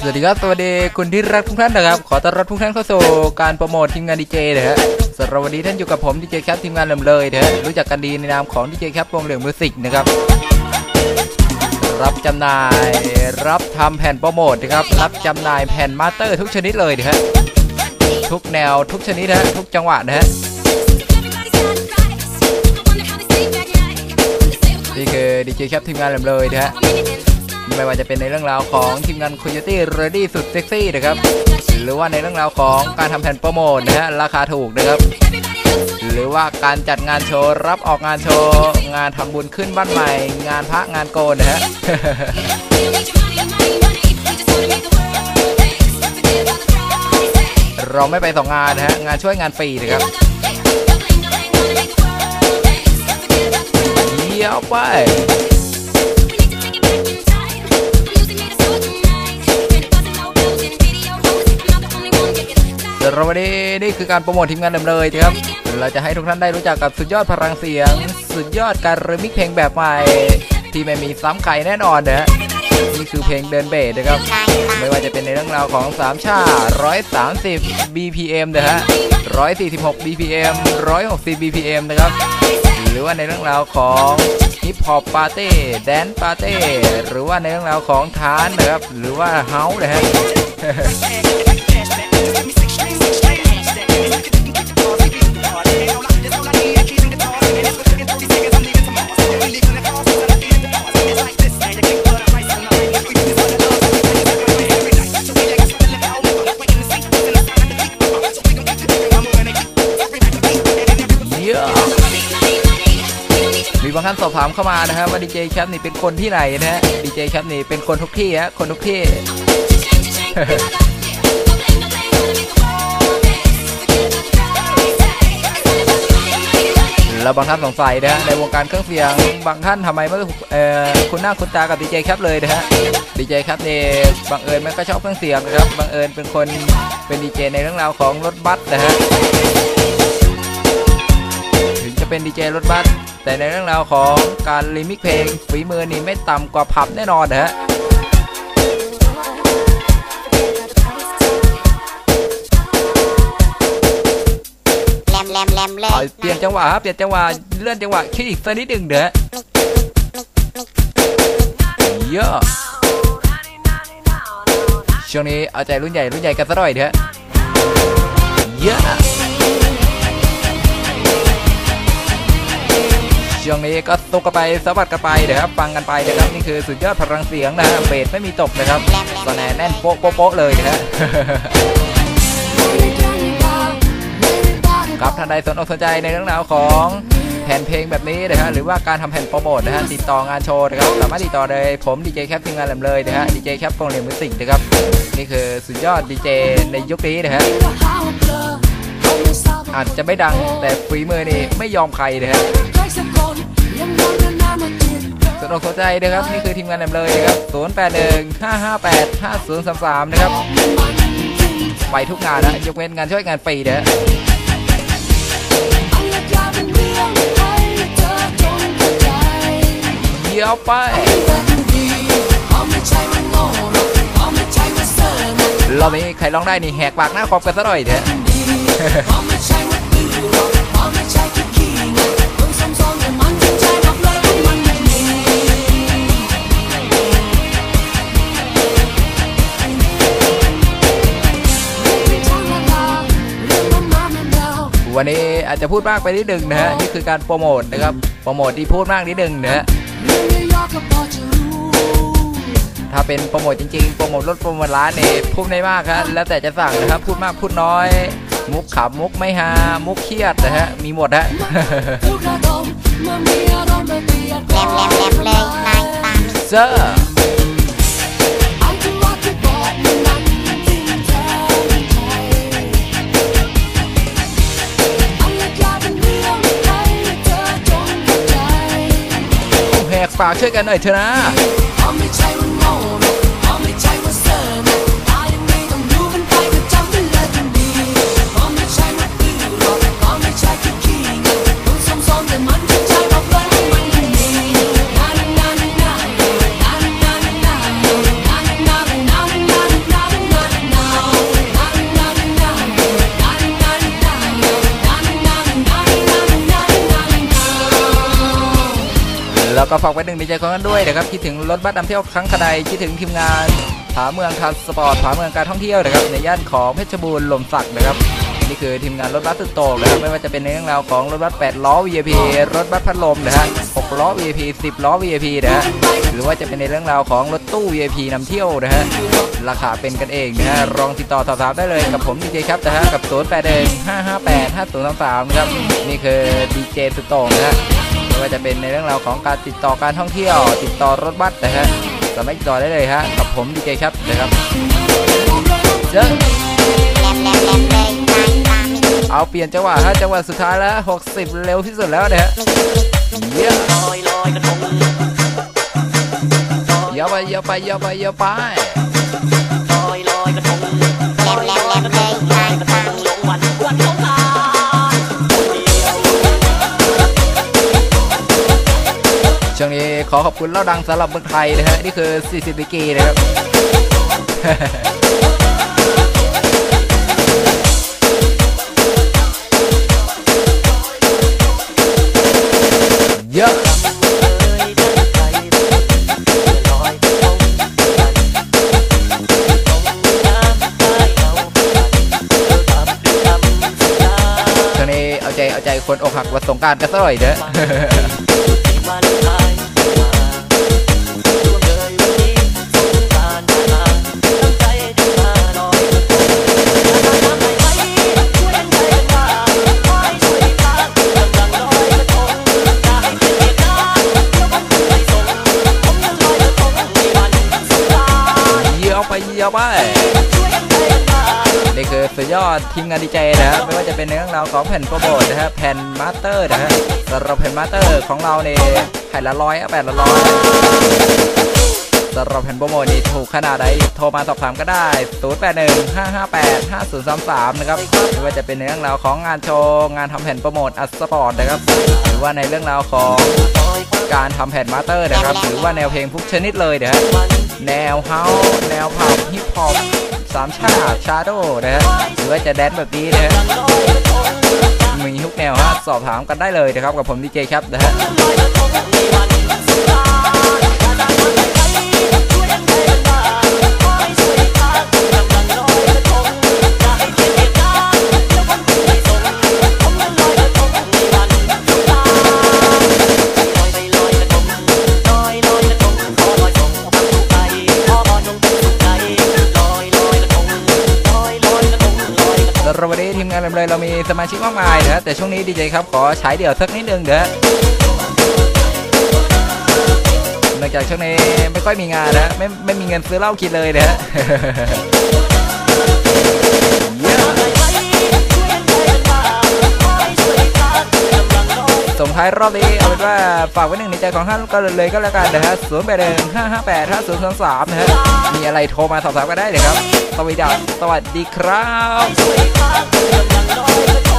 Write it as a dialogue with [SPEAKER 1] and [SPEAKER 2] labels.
[SPEAKER 1] สวัสดีครับ สวัสดีคุณที่รักทุกท่านนะครับ ขอต้อนรับทุกท่านเข้าสู่การโปรโมททีมงานดีเจนะฮะสำหรับวันนี้ท่านอยู่กับผมดีเจแคปทีมงานเริ่มเลยนะฮะรู้จักกันดีในนามของดีเจแคปวงเหลืองมิวสิกนะครับ รับจำหน่าย รับทำแผ่นโปรโมทนะครับ รับจำหน่ายแผ่นมาสเตอร์ทุกชนิดเลยนะฮะ ทุกแนวทุกชนิดนะฮะ ทุกจังหวะนะฮะนี่คือดีเจแคปทีมงานเริ่มเลยนะฮะ ไม่ว่าจะเป็นในเรื่องราวของทีมงานคุยตี้เรดี้สุดเซ็กซี่นะครับ หรือว่าในเรื่องราวของการทำแผ่นโปรโมทนะฮะราคาถูกนะครับ หรือว่าการจัดงานโชว์ รับออกงานโชว์ งานทำบุญขึ้นบ้านใหม่ งานพระงานโกนนะฮะเราไม่ไปสองงานนะฮะ งานช่วยงานฟรีนะครับเยี่ยวไป สำหรับวันนี้นี่คือการโปรโมททีมงานเดิมเลยครับ เราจะให้ทุกท่านได้รู้จักกับสุดยอดพลังเสียง สุดยอดการรีมิกเพลงแบบใหม่ ที่ไม่มีซ้ำใครแน่นอนนะฮะนี่คือเพลงเดินเบสนะครับ ไม่ว่าจะเป็นในเรื่องราวของ3ชา130 BPM นะฮะ146 BPM 160 BPM นะครับ หรือว่าในเรื่องราวของฮิปฮอปปาร์ตี้แดนปาร์ตี้หรือว่าในเรื่องราวของทานนะครับ หรือว่าเฮาส์นะฮะ อบถามเข้ามานะครับว่าดีเจแคปนี่เป็นคนที่ไหนนะฮะดีเจแคปนี่เป็นคนทุกที่ฮะคนทุกที่แล้วบางท่านสงสัยนะฮะในวงการเครื่องเสียงบางท่านทำไมไม่เอ่อคุณหน้าคุณตากับดีเจแคปเลยนะฮะดีเจแคปนี่บังเอิญมันก็ชอบเครื่องเสียงนะครับบังเอิญเป็นคนเป็นดีเจในเรื่องราวของรถบัสนะฮะถึงจะเป็นดีเจรถบัส แต่ในเรื่องราวของการรีมิกซ์เพลงฝีมือนี่ไม่ต่ำกว่าผับแน่นอนนะฮะ
[SPEAKER 2] แรมแรมแรมเล
[SPEAKER 1] เอา
[SPEAKER 2] ย
[SPEAKER 1] เปลี่ยนจังหวะครับเปลี่ยนจังหวะเลื่อนจังหวะคิดอีกสักนิดหนึ่งเด้อเยอะช่วงนี้เอาใจรุ่นใหญ่รุ่นใหญ่กันสักหน่อยเถอะเยอะ ช่วงนี้ก็ตกกันไปสะบัดกันไปเดี๋ยวครับฟังกันไปนะครับนี่คือสุดยอดพลังเสียงนะฮะเบสไม่มีตกนะครับสแนนแน่นโป๊ะโป๊ะโป๊ะเลยนะฮะครับท่านใดสนอกสนใจในเรื่องราวของแผ่นเพลงแบบนี้นะฮะหรือว่าการทำแผ่นโปรโมทนะฮะติดต่องานโชว์นะครับสามารถติดต่อได้ผมดีเจแคปทีมงานแหลมเลยนะฮะดีเจแคปกองเหลียงมิสิกนะครับนี่คือสุดยอดดีเจในยุคนี้นะฮะอาจจะไม่ดังแต่ฝีมือนี่ไม่ยอมใครนะฮะ สนอกสนใจนะครับนี่คือทีมงานแหลมเลยนะครับ 0 8 1 5 5 8 5 0 3 3 นะครับ ไปทุกงานนะยกเว้นงานช่วยงานฟรีนะฮะเดี๋ยวไปรอบนี้ใครร้องได้นี่แหกปากหน้าคอมกันซะหน่อยเถอะ วันนี้อาจจะพูดมากไปนิดหนึ่งนะฮะนี่คือการโปรโมทนะครับโปรโมทที่พูดมากนิดหนึ่งนะฮะถ้าเป็นโปรโมทจริงๆ โปรโมทรถโปรโมทร้านเนี่ยพูดไม่มากครับแล้วแต่จะสั่งนะครับ พูดมากพูดน้อย มุกขำมุกไม่ฮามุกเครียดนะฮะ มีหมดฮะ
[SPEAKER 2] แรมแรมแรมเลยนายตา
[SPEAKER 1] เซอร์ แหกปากช่วยกันหน่อยเถอะนะ
[SPEAKER 3] ก็
[SPEAKER 1] ฝากไว้หนึ่งในใจของกันด้วยนะครับคิดถึงรถบัสนำเที่ยวครั้งขใดคิดถึงทีมงานผาเมืองทานสปอร์ตผาเมืองการท่องเที่ยวนะครับในย่านของเพชรบูรณ์ลมสักนะครับนี่คือทีมงานรถบัสสุดโต่งนะครับไม่ว่าจะเป็นในเรื่องราวของรถบัส8ล้อ VIP รถบัสพัดลมนะฮะ6ล้อ VIP 10 ล้อ VIP นะฮะหรือว่าจะเป็นในเรื่องราวของรถตู้ VIP นำเที่ยวนะฮะราคาเป็นกันเองนะฮะลองติดต่อสอบถามได้เลยกับผมดีเจครับนะฮะกับ0 8 1 5 5 8 5 0 3 3ครับนี่คือดีเจสุดโต่งนะฮะ ว่าจะเป็นในเรื่องราวของการติดต่อการท่องเที่ยว ติดต่อรถบัสนะฮะสามารถติดต่อได้เลยฮะกับผมดีเจครับนะครับเจ้
[SPEAKER 2] เอา
[SPEAKER 1] เปลี่ยนจังหวะฮะจังหวะสุดท้ายแล้ว 60 เร็วที่สุดแล้วนะฮะเยี่ยม
[SPEAKER 3] ลอยอะ
[SPEAKER 1] ไปเยาไปเยาไปเยาไป ช่วงนี้ขอขอบคุณเล่าดังสำหรับเมืองไทยนะฮะนี่คือ40ดีกรีนะครับเยอะช่วงนี้เอาใจเอาใจคนอกหักวันสงการกันสักหน่อยเด้อ เยี่ยไปเยี่ยนี่คือสุดยอดทีมงานดีเจนะครับไม่ว่าจะเป็นในเรื่องราวของแผ่นโปรโมทนะฮะแผ่นมาสเตอร์นะฮะสำหรับแผ่นมาสเตอร์ของเราเนี่ยแผ่นละร้อยอะแผ่นละร้อย สำหรับแผ่นโปรโมทนี่ถูกขนาดใดโทรมาสอบถามก็ได้ 0 8 1 5 5 8 5 0 3 3 นะครับไม่ว่าจะเป็นในเรื่องราวของงานโชว์งานทำแผ่นโปรโมทอัสปอร์ตนะครับ หรือว่าในเรื่องราวของการทำแผ่นมาสเตอร์นะครับ หรือว่าแนวเพลงทุกชนิดเลยนะฮะแนวเฮาส์แนวผับฮิปฮอปสามชาติชาโดนะฮะหรือว่าจะแดนซ์แบบนี้นะฮะมีทุกแนวฮะสอบถามกันได้เลยนะครับกับผมดีเจครับนะฮะ สมาชิกมากมายนะแต่ช่วงนี้ดีเจครับขอใช้เดี่ยวสักนิดนึงเด้อเนื่องจากช่วงนี้ไม่ค่อยมีงานนะไม่ไม่มีเงินซื้อเหล้ากินเลยนะฮะเยี่ยมส่งท้ายรอบนี้เอาเป็นว่าฝากไว้หนึ่งในใจของท่านก็เลยก็แล้วกันนะฮะศูนย์แปดหนึ่งห้าห้าแปดห้าศูนย์สองสามนะฮะมีอะไรโทรมาสอบถามก็ได้เลยครับ สวัสดีครับสวัสดีครับ